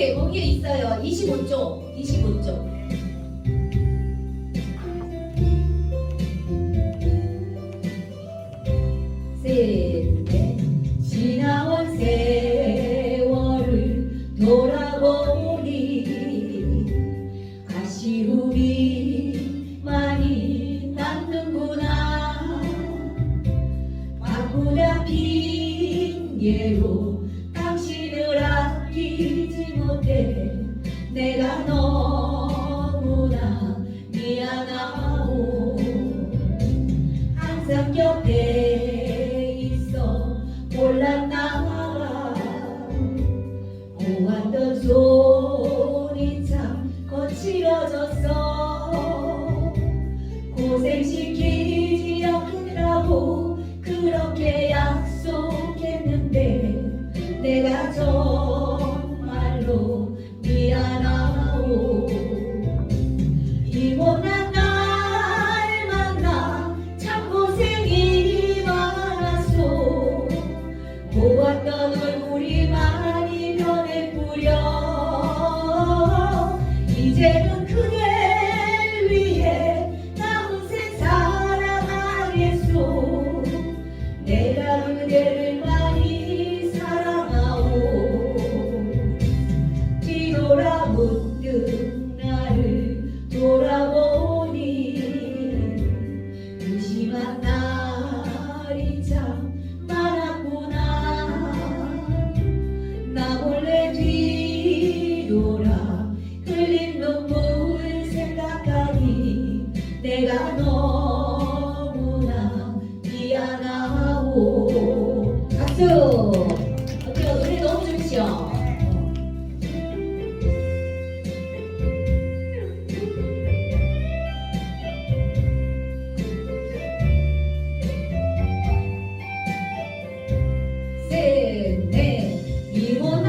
네, 거기에 있어요. 25쪽, 25쪽. 셋, 넷. 지나온 세월을 돌아보니 아쉬움이 많이 남는구나 바꾸다 핑계로 고생시키지 않으라고 그렇게 약속했는데 내가 정말로 미안하오. 이 못난 날 만나 참 고생이 많았소. 보았던 얼굴이 많이 이제는 그댈 위해 남생 살아가겠소 내가 그대를 많이 사랑하오. 뒤돌아 문 내가 너무나 미안하오. 박수! 어때요 노래 너무 좋죠? 셋넷 이혼